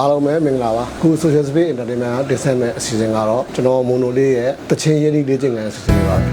အားလုံးပဲမင်္ဂလာပါခု Social Space Entertainment ကတင်ဆက်မဲ့အစီအစဉ်ကတော့ကျွန်တော်မိုနိုလေးရဲ့တချင်းရင်းနှီးလေ့ကျင့်ခန်းအစီအစဉ်ပါပဲ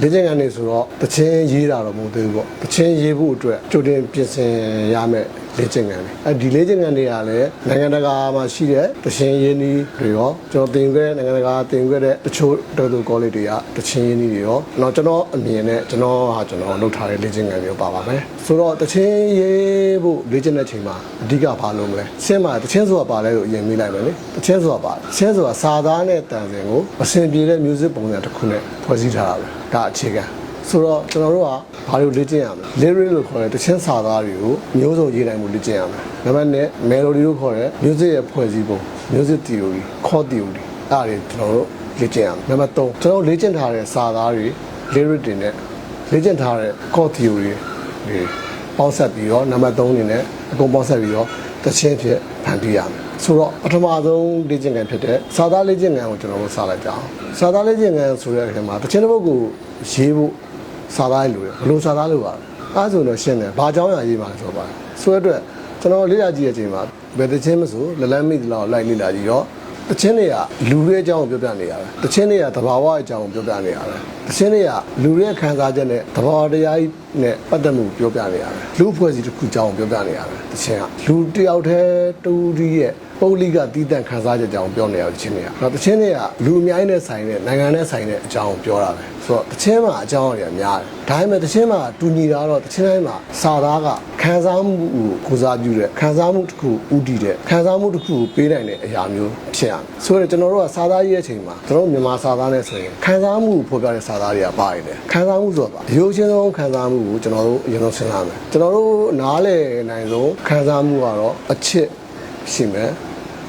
လေ့ကျင့်ခန်းနေဆိုတော့တချင်းရေးတာတော့မဟုတ်သေးဘူးပေါ့တချင်းရေးဖို့အတွက်ကြိုတင်ပြင်ဆင်ရမယ် လေ့ကျင့်ခန်းတွေအဲဒီလေ့ကျင့်ခန်းတွေကလည်းနိုင်ငံတကာမှာရှိတဲ့တချင်းရင်းနှီးတွေရောကျွန်တော်သင်ခဲ့တဲ့နိုင်ငံတကာသင်ခဲ့တဲ့တချို့တော်သူ college တွေကတချင်းရင်းနှီးတွေရောတော့ကျွန်တော်အမြင်နဲ့ကျွန်တော်ဟာကျွန်တော်လုပ်ထားတဲ့လေ့ကျင့်ခန်းမျိုးပါပါမယ်ဆိုတော့တချင်းရေးဖို့လေ့ကျင့်တဲ့ချိန်မှာအဓိကဘာလုပ်မလဲဆင်းမှာတချင်းဆိုတာပါလဲလို့အရင်မေးလိုက်မယ်လေတချင်းဆိုတာပါတချင်းဆိုတာစာသားနဲ့တန်စင်ကိုအဆင်ပြေတဲ့ music ပုံစံတစ်ခုနဲ့ဖွဲ့စည်းထားတာပဲဒါအခြေခံ ဆိုတော့ကျွန်တော်တို့ကဘာလို့လေ့ကျင့်ရမလဲ lyric လို့ခေါ်တဲ့တချင်းစာသားတွေကိုမျိုးစုံရေးနိုင်မှုလေ့ကျင့်ရမယ်နံပါတ်1 melody လို့ခေါ်တဲ့ music ရဲ့ဖွဲ့စည်းပုံ music theory chord theory အဲ့ဒါတွေကျွန်တော်တို့လေ့ကျင့်ရမယ်နံပါတ်3ကျွန်တော်တို့လေ့ကျင့်ထားတဲ့စာသားတွေ lyric တွေနဲ့လေ့ကျင့်ထားတဲ့ chord theory တွေပေါင်းဆက်ပြီးတော့နံပါတ်3အနေနဲ့အကုန်ပေါင်းဆက်ပြီးတော့တချင်းဖြစ်ဖန်တီးရမယ်ဆိုတော့ပထမဆုံးလေ့ကျင့်ခန်းဖြစ်တဲ့စာသားလေ့ကျင့်ခန်းကိုကျွန်တော်တို့စလိုက်ကြအောင်စာသားလေ့ကျင့်ခန်းဆိုတဲ့အခါမှာတချင်းတစ်ပုဒ်ကိုရေးဖို့ စာသားလိုတယ်ဘယ်လိုစာသားလိုပါလဲအဲဆိုတော့ရှင်းတယ်ဘာကြောင်းရရေးမှာလဲဆိုတော့ပါဆိုတဲ့အတွက်ကျွန်တော်လေ့လာကြည့်တဲ့အချိန်မှာဘယ်တချင်းမဆိုလက်လန်းမိတလောက်လိုက်လေ့လာကြည့်တော့တချင်းတွေကလူတွေအကြောင်းကိုပြောပြနေရတယ်တချင်းတွေကသဘာဝအကြောင်းကိုပြောပြနေရတယ်တချင်းတွေကလူတွေရဲ့ခံစားချက်နဲ့သဘာဝတရားကြီးနဲ့ပတ်သက်မှုပြောပြနေရတယ်လူအဖွဲ့အစည်းတစ်ခုအကြောင်းကိုပြောပြနေရတယ်တချင်းကလူတယောက်တည်းတူဒီရဲ့ပုဂ္ဂလိကတည်တံ့ခံစားချက်အကြောင်းပြောနေရတယ်တချင်းတွေကအဲ့တော့တချင်းတွေကလူအများကြီးနဲ့ဆိုင်တဲ့နိုင်ငံနဲ့ဆိုင်တဲ့အကြောင်းကိုပြောတာပဲဆိုတော့တချင်းမှာအကြောင်းအရာများတယ်ဒါပေမဲ့တချင်းမှာတူညီတာတော့တချင်းတိုင်းမှာစာသားကခံစားမှုကိုကိုစားပြုတဲ့ခံစားမှုတစ်ခုဥတည်တဲ့ခံစားမှုတစ်ခုကိုပေးနိုင်တဲ့အရာမျိုးဖြစ်ရမယ်ဆိုတော့ကျွန်တော်တို့ကစာသားရေးတဲ့အချိန်မှာကျွန်တော်တို့မြန်မာစာသားနဲ့ဆိုရင်ခံစားမှုကိုဖော်ပြတဲ့စာသားတွေကပါနေတယ်ခံစားမှုဆိုတာအရိုးချင်းဆုံးခံစားမှုကိုကျွန်တော်တို့အရင်ဆုံးစဉ်းစားမယ်ကျွန်တော်တို့နားလည်နိုင်ဆုံးခံစားမှုကတော့အချစ်ရှိမယ်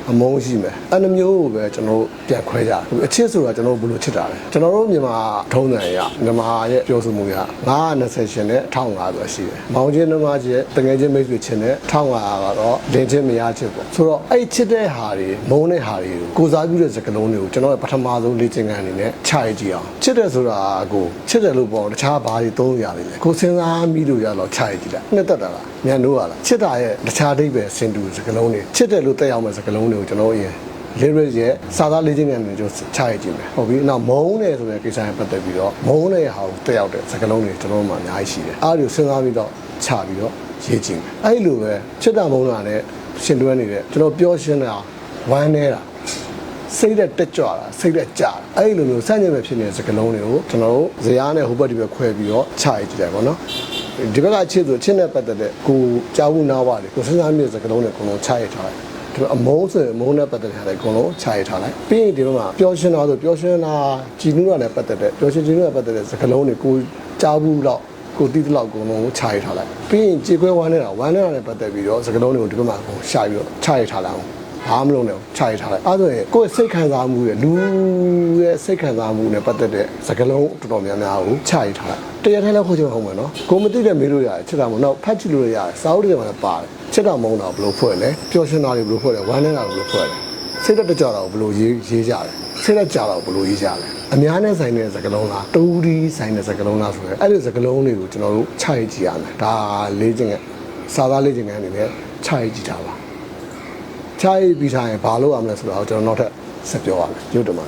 အမုန်းရှိမယ်အဲ့လိုမျိုးကိုပဲကျွန်တော်တို့ပြန်ခွဲကြတယ်အချစ်ဆိုတာကျွန်တော်တို့ဘယ်လိုချစ်တာလဲကျွန်တော်တို့မြန်မာထုံးစံအရမြန်မာရဲ့ပြောဆိုမှုက920ရှင်နဲ့1500ဆိုရှိတယ်မောင်ချင်းနှမချင်းတငယ်ချင်းမိတ်ဆွေချင်းနဲ့1500ကတော့လင်းချင်းမရချစ်ပေါ့ဆိုတော့အဲ့ချစ်တဲ့ဟာတွေမုန်းတဲ့ဟာတွေကိုကိုစားပြုတဲ့စကားလုံးတွေကိုကျွန်တော်ရဲ့ပထမဆုံးလေ့ကျင့်ခန်းအနေနဲ့ခြာရကြည့်အောင်ချစ်တယ်ဆိုတာကိုချစ်တယ်လို့ပေါ့တခြားဘာတွေသုံးရလိမ့်မယ်ကိုစဉ်းစားမိလို့ရတော့ခြာရကြည့်လိုက်နှစ်သက်တာလားညံလို့ရလားချစ်တာရဲ့တခြားအဓိပ္ပာယ်စင်တူစကားလုံးတွေချစ်တယ်လို့တက်ရောက်မဲ့စကားလုံးတွေကိုကျွန်တော်အရင် lyrics ရဲ့စာသားလေးချင်းကနေကျွန်တော်ချရကြည့်မယ်ဟုတ်ပြီနောက်မုန်းတယ်ဆိုတဲ့ကိစ္စနဲ့ပတ်သက်ပြီးတော့မုန်းတဲ့ဟာကိုတက်ရောက်တဲ့စကားလုံးတွေကျွန်တော်တို့မှာအများကြီးရှိတယ်အားတွေစဉ်းစားပြီးတော့ချပြီးတော့ရေးကြည့်မယ်အဲ့လိုပဲချစ်တာမုန်းတာနဲ့ရှင်တွဲနေတဲ့ကျွန်တော်ပြောရှင်းတာဝမ်းနေတာစိတ်တဲ့တက်ကြွတာစိတ်တဲ့ကြတာအဲ့လိုမျိုးစန့်ကျင်ပဲဖြစ်နေတဲ့စကားလုံးတွေကိုကျွန်တော်တို့ဇရာနဲ့ဟိုဘက်ဒီဘက်ခွဲပြီးတော့ချရကြည့်တယ်ပေါ့နော်ဒီဘက်ကချစ်ဆိုချစ်နဲ့ပတ်သက်တဲ့ကိုကြောက်ဘူးနားပါလေကိုစဉ်းစားမိတဲ့စကားလုံးတွေအကုန်လုံးချရထားတယ် ဒီလိုအမုန်းဆိုရင်အမုန်းနဲ့ပတ်သက်တဲ့ဟာတွေအကုန်လုံးခြာရထားလိုက်ပြီးရင်ဒီလိုမှာပျော်ရွှင်တာဆိုပျော်ရွှင်တာကြည်နူးတာနဲ့ပတ်သက်တဲ့ပျော်ရွှင်ကြည်နူးတာပတ်သက်တဲ့စကားလုံးတွေကိုကြားဘူးတော့ကိုတီးတလောက်အကုန်လုံးကိုခြာရထားလိုက်ပြီးရင်ကြေခွဲဝမ်းနေတာဝမ်းနေတာနဲ့ပတ်သက်ပြီးတော့စကားလုံးတွေကိုဒီလိုမှာကိုရှာပြီးတော့ခြာရထားလိုက်အောင်ဘာမလုပ်နဲ့ခြာရထားလိုက်အဲဆိုရင်ကိုယ့်ရဲ့စိတ်ခံစားမှုရဲ့လူရဲ့စိတ်ခံစားမှုနဲ့ပတ်သက်တဲ့စကားလုံးတော်တော်များများကိုခြာရထားလိုက်တရားထိုင်လောက်ခေါ်ချင်အောင်မယ်နော်ကိုမသိတဲ့မေးလို့ရတယ်ချက်တာမို့နောက်ဖတ်ကြည့်လို့ရတယ်စာအုပ်တွေမှာလည်းပါတယ် ချက်တာမုန်းတာဘယ်လိုဖွဲ့လဲပျော်ရွှင်တာတွေဘယ်လိုဖွဲ့လဲဝမ်းနေတာဘယ်လိုဖွဲ့လဲစိတ်တက်ကြတာကိုဘယ်လိုရေးရေးကြလဲစိတ်တက်ကြတာကိုဘယ်လိုရေးကြလဲအများနဲ့ဆိုင်တဲ့စကားလုံးလားတူဒီဆိုင်တဲ့စကားလုံးလားဆိုတော့အဲ့ဒီစကားလုံးတွေကိုကျွန်တော်တို့ခြိုက်ကြည့်ရမယ်ဒါလေးချင်းကစာသားလေးချင်းကအနေနဲ့ခြိုက်ကြည့်တာပါခြိုက်ပြီးထားရင်ဘာလုပ်ရမလဲဆိုတော့ကျွန်တော်နောက်ထပ်ဆက်ပြောရမယ်ရုပ်တမ